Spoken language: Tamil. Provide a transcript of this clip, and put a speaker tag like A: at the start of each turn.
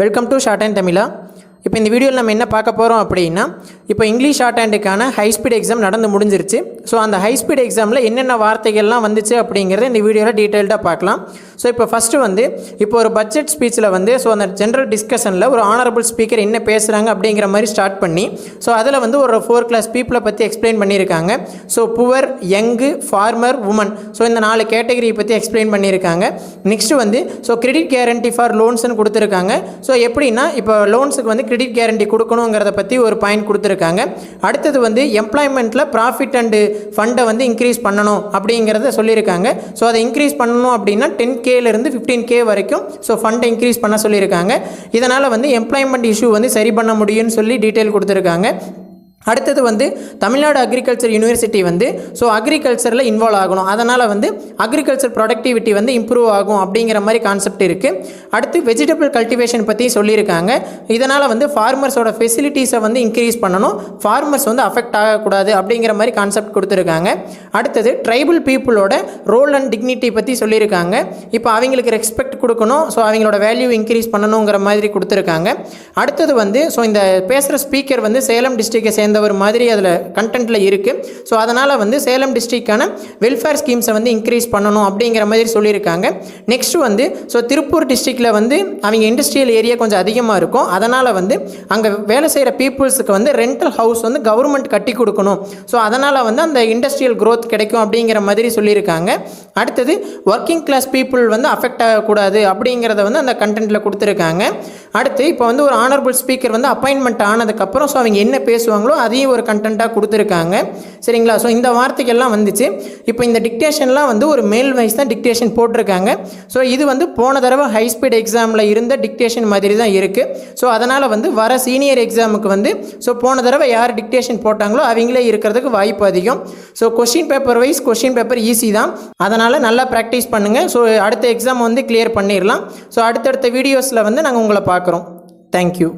A: வெல்கம் டு ஷார்ட் அண்ட் தமிழா இப்போ இந்த வீடியோவில் நம்ம என்ன பார்க்க போகிறோம் அப்படின்னா இப்போ இங்கிலீஷ் ஷார்ட் ஹேண்டுக்கான ஹை ஸ்பீட் எக்ஸாம் நடந்து முடிஞ்சிருச்சு. ஸோ அந்த ஹை ஸ்பீட் எக்ஸாமில் என்னென்ன வார்த்தைகள்லாம் வந்துச்சு அப்படிங்கிறத இந்த வீடியோவில் டீட்டெயில்டாக பார்க்கலாம். ஸோ இப்போ ஃபஸ்ட்டு வந்து இப்போ ஒரு பட்ஜெட் ஸ்பீச்சில் வந்து ஸோ அந்த ஜென்ரல் டிஸ்கஷனில் ஒரு ஆனரபிள் ஸ்பீக்கர் என்ன பேசுகிறாங்க அப்படிங்கிற மாதிரி ஸ்டார்ட் பண்ணி ஸோ அதில் வந்து ஒரு ஃபோர் கிளாஸ் பீப்புளை பற்றி எக்ஸ்பிளைன் பண்ணியிருக்காங்க. So poor young farmer women so இந்த நாலு கேட்டகரியை பற்றி எக்ஸ்பிளைன் பண்ணியிருக்காங்க. நெக்ஸ்ட்டு வந்து ஸோ கிரெடிட் கேரண்டி ஃபார் லோன்ஸ்னு கொடுத்துருக்காங்க. ஸோ எப்படின்னா இப்போ லோன்ஸுக்கு வந்து கிரெடிட் கேரண்டி கொடுக்கணுங்கிறத பற்றி ஒரு பாயிண்ட் கொடுத்துருக்காங்க. அடுத்தது வந்து எம்ப்ளாய்மெண்ட்டில் ப்ராஃபிட் அண்டு ஃபண்டை வந்து இன்க்ரீஸ் பண்ணணும் அப்படிங்கிறத சொல்லியிருக்காங்க. ஸோ அதை இன்க்ரீஸ் பண்ணணும் அப்படின்னா டென் கேலேருந்து ஃபிஃப்டீன் கே வரைக்கும் ஸோ ஃபண்டை இன்க்ரீஸ் பண்ண சொல்லியிருக்காங்க. இதனால் வந்து எம்ப்ளாய்மெண்ட் இஷ்யூ வந்து சரி பண்ண முடியும்னு சொல்லி டீட்டெயில் கொடுத்துருக்காங்க. அடுத்தது வந்து தமிழ்நாடு அக்ரிகல்ச்சர் யூனிவர்சிட்டி வந்து ஸோ அக்ரிகல்ச்சரில் இன்வால்வ் ஆகணும். அதனால் வந்து அக்ரிகல்ச்சர் ப்ரொடக்டிவிட்டி வந்து இம்ப்ரூவ் ஆகும் அப்படிங்கிற மாதிரி கான்செப்ட் இருக்குது அடுத்து வெஜிடபிள் கல்டிவேஷன் பற்றி சொல்லியிருக்காங்க. இதனால் வந்து ஃபார்மர்ஸோட ஃபெசிலிட்டிஸை வந்து இன்க்ரீஸ் பண்ணணும். ஃபார்மர்ஸ் வந்து அஃபெக்ட் ஆகக்கூடாது அப்படிங்கிற மாதிரி கான்செப்ட் கொடுத்துருக்காங்க. அடுத்தது ட்ரைபிள் பீப்புளோட ரோல் அண்ட் டிக்னிட்டி பற்றி சொல்லியிருக்காங்க. இப்போ அவங்களுக்கு ரெஸ்பெக்ட் கொடுக்கணும் ஸோ அவங்களோட வேல்யூ இன்க்ரீஸ் பண்ணணுங்கிற மாதிரி கொடுத்துருக்காங்க. அடுத்தது வந்து ஸோ இந்த பேசுகிற ஸ்பீக்கர் வந்து சேலம் டிஸ்ட்ரிக்டை ஒரு மாதிரி அதில் கண்டென்ட்டில் இருக்குது ஸோ அதனால் வந்து சேலம் டிஸ்ட்ரிக்டான வெல்ஃபேர் ஸ்கீம்ஸை வந்து இன்க்ரீஸ் பண்ணணும் அப்படிங்கிற மாதிரி சொல்லியிருக்காங்க. நெக்ஸ்ட்டு வந்து ஸோ திருப்பூர் டிஸ்ட்ரிக்டில் வந்து அவங்க இண்டஸ்ட்ரியல் ஏரியா கொஞ்சம் அதிகமாக இருக்கும். அதனால் வந்து அங்கே வேலை செய்கிற பீப்புள்ஸுக்கு வந்து ரெண்டல் ஹவுஸ் வந்து கவர்மெண்ட் கட்டி கொடுக்கணும். ஸோ அதனால் வந்து அந்த இண்டஸ்ட்ரியல் க்ரோத் கிடைக்கும் அப்படிங்கிற மாதிரி சொல்லியிருக்காங்க. அடுத்தது ஒர்க்கிங் கிளாஸ் பீப்புள் வந்து அஃபெக்ட் ஆகக்கூடாது அப்படிங்கிறத வந்து அந்த கண்டென்ட்டில் கொடுத்துருக்காங்க. அடுத்து இப்போ வந்து ஒரு ஆனரபிள் ஸ்பீக்கர் வந்து அப்பாயின்மெண்ட் ஆனதுக்கப்புறம் ஸோ அவங்க என்ன பேசுவாங்களோ அதையும் ஒரு கண்டென்ட்டாக கொடுத்துருக்காங்க. சரிங்களா? ஸோ இந்த வார்த்தைகள்லாம் வந்துச்சு. இப்போ இந்த டிக்டேஷன்லாம் வந்து ஒரு மேல் வைஸ் தான் டிக்டேஷன் போட்டிருக்காங்க. ஸோ இது வந்து போன தடவை ஹை ஸ்பீட் எக்ஸாமில் இருந்த டிக்டேஷன் மாதிரி தான் இருக்குது ஸோ அதனால் வந்து வர சீனியர் எக்ஸாமுக்கு வந்து ஸோ போன தடவை யார் டிக்டேஷன் போட்டாங்களோ அவங்களே இருக்கிறதுக்கு வாய்ப்பு அதிகம். So question paper wise question paper easy தான். அதனால் நல்லா ப்ராக்டிஸ் பண்ணுங்கள் ஸோ அடுத்த எக்ஸாம் வந்து கிளியர் பண்ணிடலாம் ஸோ அடுத்தடுத்த வீடியோஸில் வந்து நாங்கள் உங்களை பார்க்குறோம். தேங்க்யூ